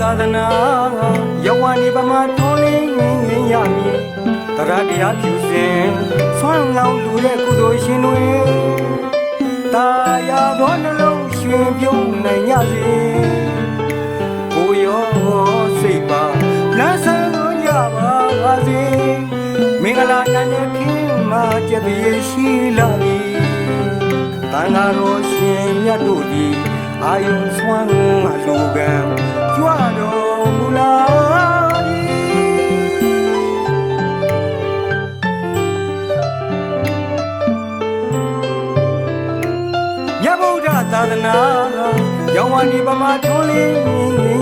သာသနာယဝနိပမာထွန်းလင်းရမည်တရားတရားဖြူစင်ဆွမ်းလောင်းလူတဲ့ကုသိုလ်ရှင်တွေတာယာသောနှလုံးရွှင်ပြုံးနိုင်ကြစေကိုရောစိတ်ပါလမ်းဆန်းကြပါစေမင်္ဂလာနန္ဒခင်မှာကြည်ရရှိလာပြီတန်ဃာတော်ရှင်မြတ်တို့သည်အာယုံဆွမ်းအလူကံကြွ ပမာထွန်းလင်း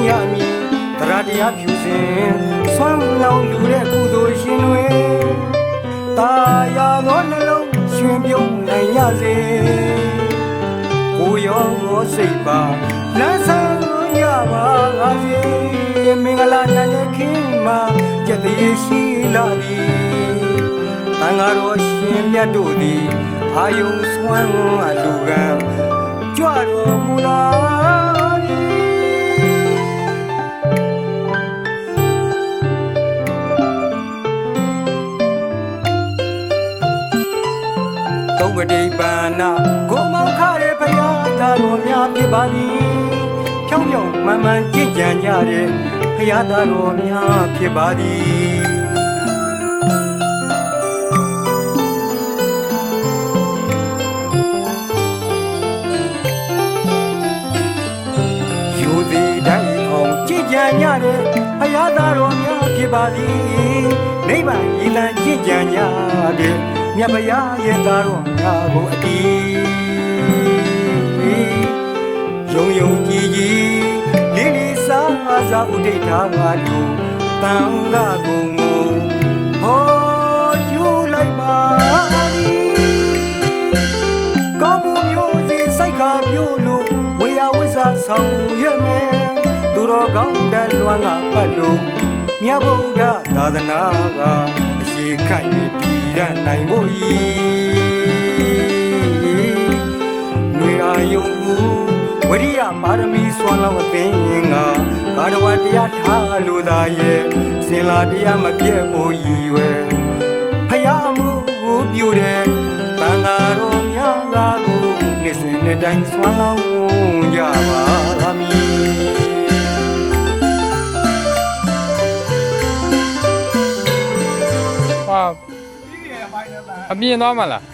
ရမည်တရားတရားဖြူစင်ဆွမ်းလောင်းလူတဲ့ကုသိုလ်ရှင်တွေတာယာသောနှလုံးရှင်ပြုံးနိုင်ရစေကိုရောစိတ်ပါလမ်းဆောင်ရပါစေမင်္ဂလာနန္ဒခင်မှာကြည်တည်ရှိလာသည်တန်ဃာတော်ရှင်မြတ်တို့သည်အာယုံဆွမ်းအလူကံကြွတော်မူလာ တိပန္နာကိုမောင်ခရဲဖရာသာတော်များဖြစ်ပါသည်ဖြောင်းဖြောင်းမှန်မှန်ကြည်ကြံကြတဲ့ဖရာသာတော်များဖြစ်ပါသည်ယူသည်တိုင်းအောင်ကြည်ကြံကြတဲ့ဘုရားသားတော်များဖြစ်ပါသည်နိဗ္ဗာန်ရည်လံကြည်ကြံကြတဲ့မြတ်ဘုရားရဲ့သားတော် များကိုအတီးယုံယုံကြည်ကြည်လေးလေးစားစားဥဒိဋ္ဌာငါတို့တန်ခါကုံကိုဟောယူလိုက်ပါသည်ကောင်းမှုမျိုးစီစိုက်ခါမျိုးလို့ဝေယဝိဇ္ဇာဆောင်ရွက်မယ်သူတော်ကောင်းတဲ့လွမ်းကပတ်လို့မြတ်ဗုဒ္ဓသာသနာကအရှိခိုင်ပြီးပြည်ရနိုင်ဖို့ဤ နွေအာယုံဝရိယပါရမီစွမ်းလောင်းအသိငင်ကဘာဒဝတရားထားလို့သာရဲ့စင်လာတရားမပြည့်ဖို့ရည်ရွယ်ဖယားမှုကိုပြုတဲ့တန်ဃာတော်များသာကိုနေ့စဉ်နေ့တိုင်းဆွမ်းလောင်းကြပါမည်ဟာအမြင်သွားမလား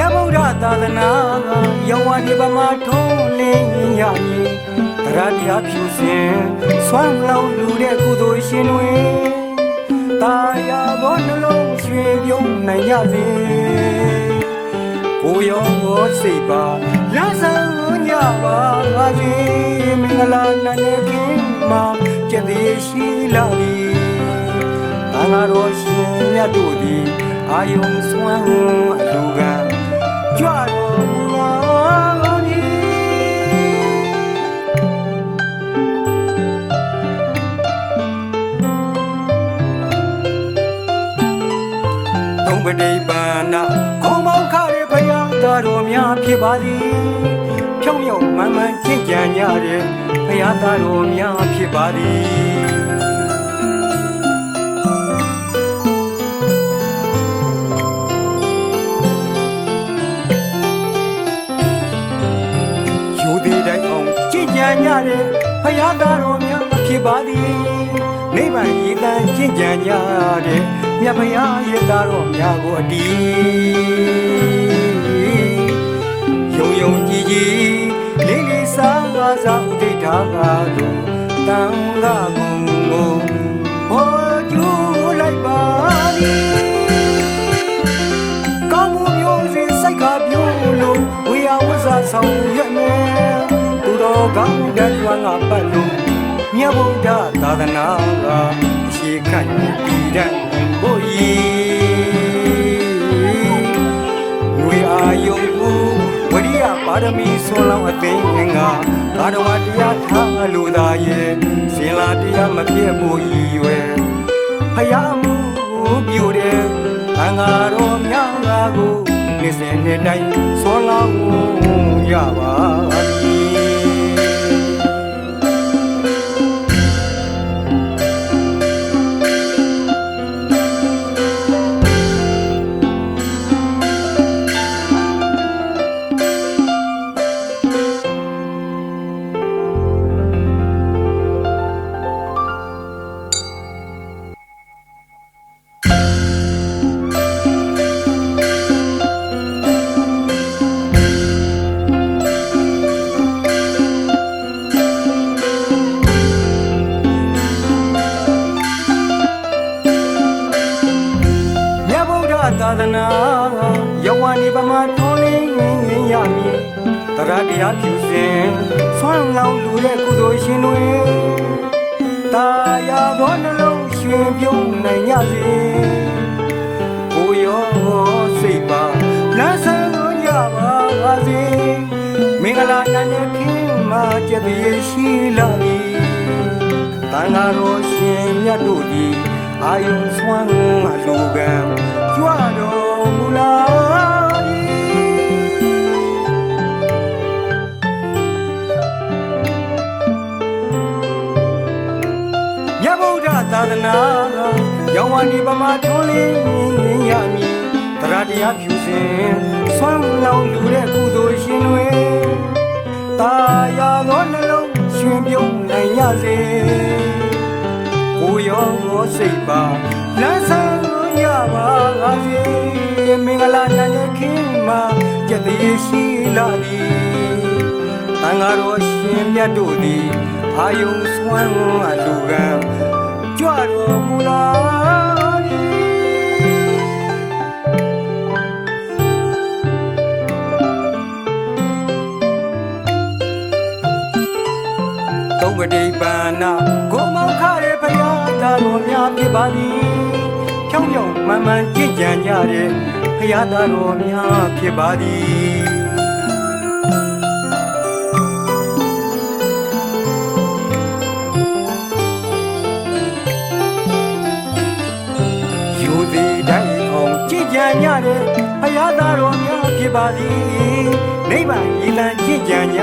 မြတ်ဗုဒ္ဓသာသနာယောဝနိဗ္ဗာန်ထုံးလင်းရမည်တရားတရားဖြူစင်ဆွမ်းလောင်းလူတဲ့ကုသိုလ်ရှင်တွေတာယာသောနှလုံးရွှေပြုံးနိုင်ကြစေကိုရောစိတ်ပါလမ်းဆောင်ကြပါစေမင်္ဂလာနန္ဒခင်မှာကျက်သေးရှိလာသည်တန်ဃာတော်ရှင်မြတ်တို့သည်အာယုံစွမ်းအလူကံ ကြွတော်မူလာသည်သုံးပတိပန္နာခုံမောင်ခရဲဖယားသားတော်များဖြစ်ပါသည်ဖြောင်းဖြောင်းမှန်မှန်ကြင်ကြံကြတဲ့ဖယားသားတော်များဖြစ်ပါသည် တဲ့ဖယားသားတော်များဖြစ်ပါသည်နိဗ္ဗာန်ရည်တန်ကြင်ကြံကြတဲ့မြတ်ဖယားရဲ့သားတော်များကိုအတီးယုံယုံကြည်ကြည်လေးလေးစားငါစားဥဒိဋ္ဌာကတို့တန်ခါကုံကိုဘော ပတ်လို့မြတ်ဗုဒ္ဓသာသနာကအရှိခတ်တည်တဲ့ဘုရားငွေအာယုံကိုဝရိယပါရမီဆွန်လောင်းအသိငင်္ဂါဘာတော်ဝတရားထားလို့သာရဲ့စင်လာတရားမပြည့်ဖို့ရည်ရွယ်ဖယားမှုပြုတဲ့အင်္ဂါတော်များငါကိုနေ့စဉ်နေ့တိုင်းဆွန်လောင်းရပါသည်မြ ရားတရားဖြူစင်ဆွမ်းလောင်းလူတဲ့ကုသိုလ်ရှင်တွေတာယာသောနှလုံးရှင်ပြုံးနိုင်ကြစေကိုရောစိတ်ပါလမ်းဆန်းလို့ရပါစေမင်္ဂလာနန်းနဲ့ခင်မာကျက်ပြေရှိလာသည်တန်ဃာတော်ရှင်မြတ်တို့သည်အာယုံဆွမ်းအလူကံကြွတော်မူလာ သာသနာရောင်ဝါဒီပမာထွန်းလင်းရမည်တရားတရားဖြူစင်ဆွမ်းလောင်းလူတဲ့ကုသိုလ်ရှင်တွေတာယာသောနှလုံးရှင်ပြုံးနိုင်ရစေကိုရောစိတ်ပါလမ်းဆောင်ရပါစေမင်္ဂလာနန်းရဲ့ခင်မှာကြည်သေးရှိလာသည်တန်ဃာတော်ရှင်မြတ်တို့သည်အာယုံဆွမ်းအလူကံ ကြွတော်မူလာသည်သုံးပတိပန္နာကိုမောင်ခရဲ့ဖယားသားတော်များဖြစ်ပါသည်ဖြောင်းဖြောင်းမှန်မှန်ကြည်ကြံကြတဲ့ဖယားသားတော်များဖြစ်ပါသည် ကြည်ကြံကြတဲ့ဘုရားသားတော်များဖြစ်ပါသည်နိဗ္ဗာန်ရည်လံကြည်ကြံကြ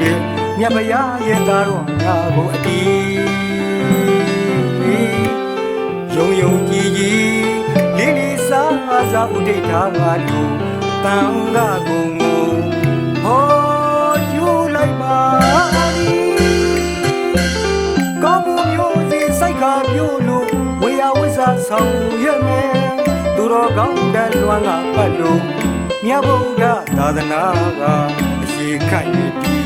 တဲ့မြတ်ဘုရားရဲ့သားတော်များကိုအတီးယုံယုံကြည်ကြည်လေးလေးစားစားဥဒိဋ္ဌာငါတို့တန်ခါကုံကို တော်ကောင်းတဲ့လွမ်းကပတ်လို့မြတ်ဗုဒ္ဓသာသနာကအရှိခတ်ရည်